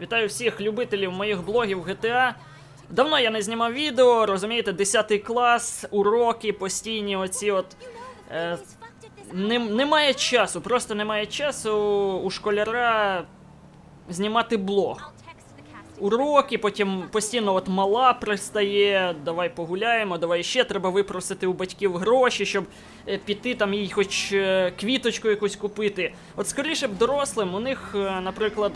Вітаю всіх любителів моїх блогів GTA. Давно я не знімав відео, розумієте, 10 клас, уроки, постійні оці от. Е, нем- немає часу, просто немає часу у школяра знімати блог. Уроки, потім постійно от мала пристає, давай погуляємо, давай ще треба випросити у батьків гроші, щоб е, піти там їй хоч е, квіточку якусь купити. От скоріше б дорослим, у них, е, наприклад,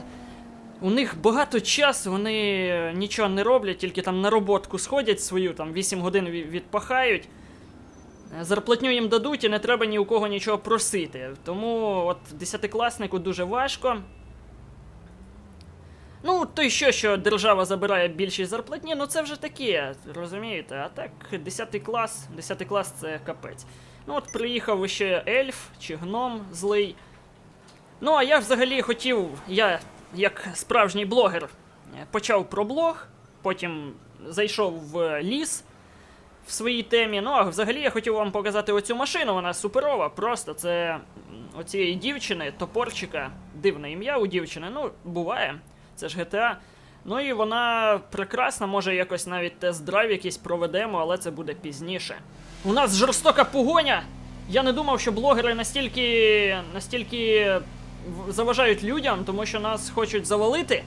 у них багато часу, вони нічого не роблять, тільки там на роботку сходять свою, там 8 годин відпахають. Зарплатню їм дадуть і не треба ні у кого нічого просити. Тому от десятикласнику дуже важко. Ну, то й що, що держава забирає більшість зарплатні, ну це вже таке, розумієте? А так, 10 клас, 10 клас це капець. Ну от приїхав ще ельф чи гном злий. Ну, а я взагалі хотів, я, як справжній блогер, почав про блог, потім зайшов в ліс в своїй темі. Ну, а взагалі я хотів вам показати оцю машину, вона суперова, просто це оцієї дівчини, топорчика, дивне ім'я у дівчини, ну, буває, це ж GTA. Ну і вона прекрасна, може якось навіть тест-драйв якийсь проведемо, але це буде пізніше. У нас жорстока погоня! Я не думав, що блогери настільки. настільки заважають людям, тому що нас хочуть завалити.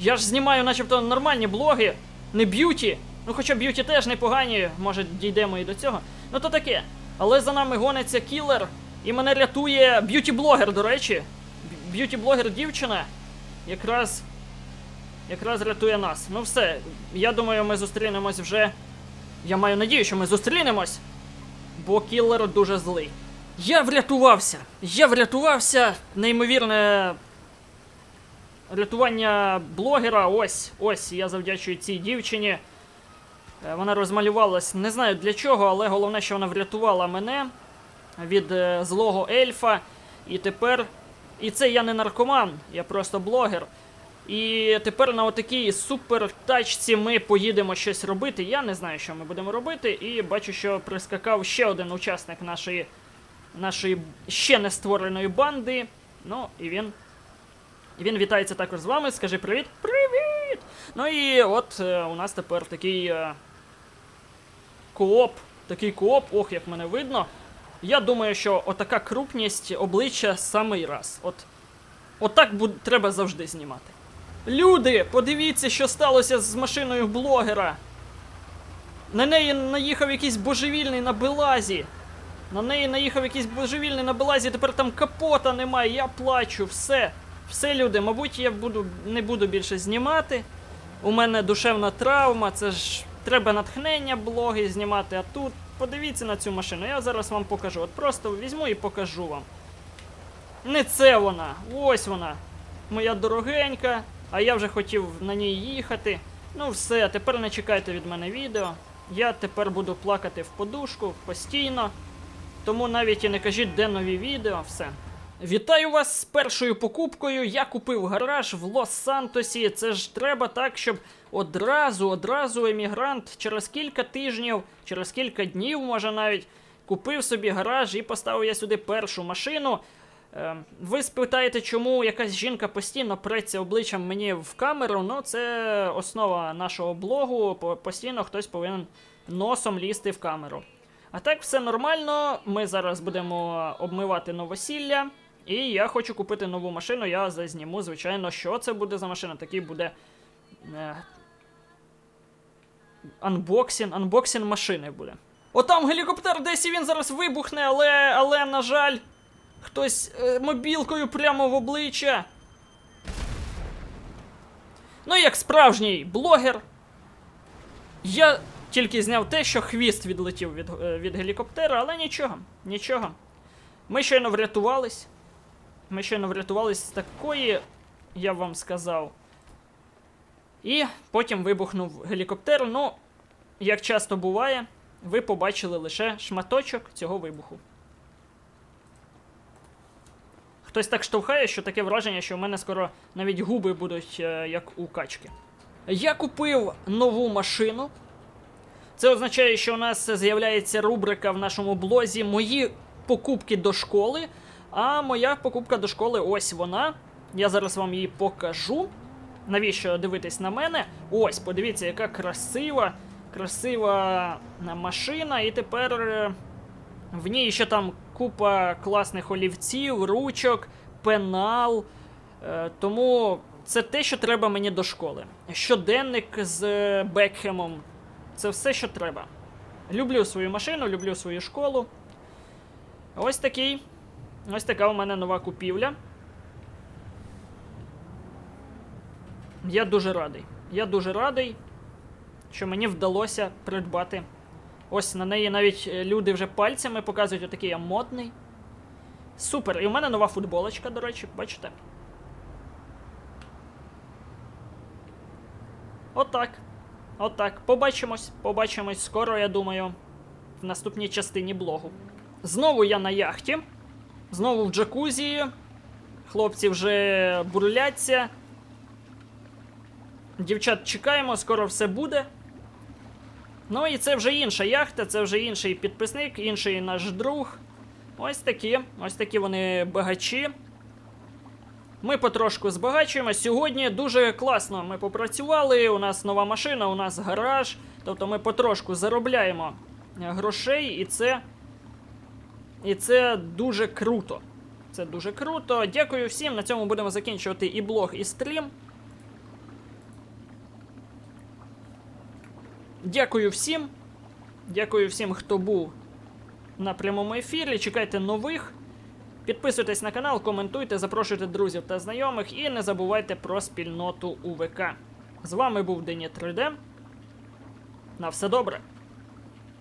Я ж знімаю, начебто, нормальні блоги, не б'юті. Ну, хоча б'юті теж непогані, може дійдемо і до цього. Ну то таке. Але за нами гониться кілер, і мене рятує б'юті-блогер, до речі. Б'юті-блогер дівчина якраз. Якраз рятує нас. Ну все, я думаю, ми зустрінемось вже. Я маю надію, що ми зустрінемось, бо кілер дуже злий. Я врятувався! Я врятувався! Неймовірне рятування блогера. Ось, ось, я завдячую цій дівчині. Е, Вона розмалювалась, не знаю для чого, але головне, що вона врятувала мене від е, злого ельфа. І тепер. І це я не наркоман, я просто блогер. І тепер на отакій супер тачці ми поїдемо щось робити. Я не знаю, що ми будемо робити. І бачу, що прискакав ще один учасник нашої, нашої ще не створеної банди. Ну, і він. Він вітається також з вами. Скажи привіт. Привіт! Ну і от е, у нас тепер такий е, кооп. Такий кооп, ох, як мене видно. Я думаю, що отака крупність обличчя самий раз. От, отак буд- треба завжди знімати. Люди, подивіться, що сталося з машиною блогера. На неї наїхав якийсь божевільний на Белазі. На неї наїхав якийсь божевільний на Белазі, тепер там капота немає, я плачу, все. Все, люди, мабуть, я буду, не буду більше знімати. У мене душевна травма, це ж треба натхнення блоги знімати, а тут подивіться на цю машину, я зараз вам покажу. От просто візьму і покажу вам. Не це вона, ось вона. Моя дорогенька, а я вже хотів на ній їхати. Ну все, тепер не чекайте від мене відео. Я тепер буду плакати в подушку постійно. Тому навіть і не кажіть, де нові відео, все. Вітаю вас з першою покупкою. Я купив гараж в Лос-Сантосі. Це ж треба так, щоб одразу, одразу емігрант через кілька тижнів, через кілька днів, може навіть, купив собі гараж і поставив я сюди першу машину. Е, Ви спитаєте, чому якась жінка постійно преться обличчям мені в камеру? Ну, це основа нашого блогу. Постійно хтось повинен носом лізти в камеру. А так, все нормально. Ми зараз будемо обмивати новосілля. І я хочу купити нову машину. Я зазніму, звичайно, що це буде за машина. Такий буде. Е, анбоксін, анбоксін машини буде. Отам гелікоптер десь і він зараз вибухне, але, але, на жаль, хтось е, мобілкою прямо в обличчя. Ну, як справжній блогер, я тільки зняв те, що хвіст відлетів від, е, від гелікоптера, але нічого, нічого. Ми щойно врятувались. Ми щойно врятувались з такої, я вам сказав. І потім вибухнув гелікоптер. Ну, як часто буває, ви побачили лише шматочок цього вибуху. Хтось так штовхає, що таке враження, що в мене скоро навіть губи будуть е, як у качки. Я купив нову машину. Це означає, що у нас з'являється рубрика в нашому блозі Мої покупки до школи. А моя покупка до школи ось вона. Я зараз вам її покажу. навіщо дивитись на мене? Ось, подивіться, яка красива, красива е, машина, і тепер е, в ній ще там купа класних олівців, ручок, пенал. Е, тому це те, що треба мені до школи. Щоденник з Бекхемом. Це все, що треба. Люблю свою машину, люблю свою школу. Ось такий. Ось така у мене нова купівля. Я дуже радий. Я дуже радий, що мені вдалося придбати. Ось на неї навіть е, люди вже пальцями показують, отакий я модний. Супер. І у мене нова футболочка, до речі, бачите? Отак. Отак. Побачимось. Побачимось скоро, я думаю, в наступній частині блогу. Знову я на яхті. Знову в джакузі. Хлопці вже бурляться. Дівчат чекаємо, скоро все буде. Ну і це вже інша яхта, це вже інший підписник, інший наш друг. Ось такі, ось такі вони багачі. Ми потрошку збагачуємо. Сьогодні дуже класно ми попрацювали. У нас нова машина, у нас гараж. Тобто ми потрошку заробляємо е, грошей, і це. І це дуже круто. Це дуже круто. Дякую всім. На цьому будемо закінчувати і блог, і стрім. Дякую всім. Дякую всім, хто був на прямому ефірі. Чекайте нових. Підписуйтесь на канал, коментуйте, запрошуйте друзів та знайомих і не забувайте про спільноту УВК. З вами був Дені 3D. На все добре.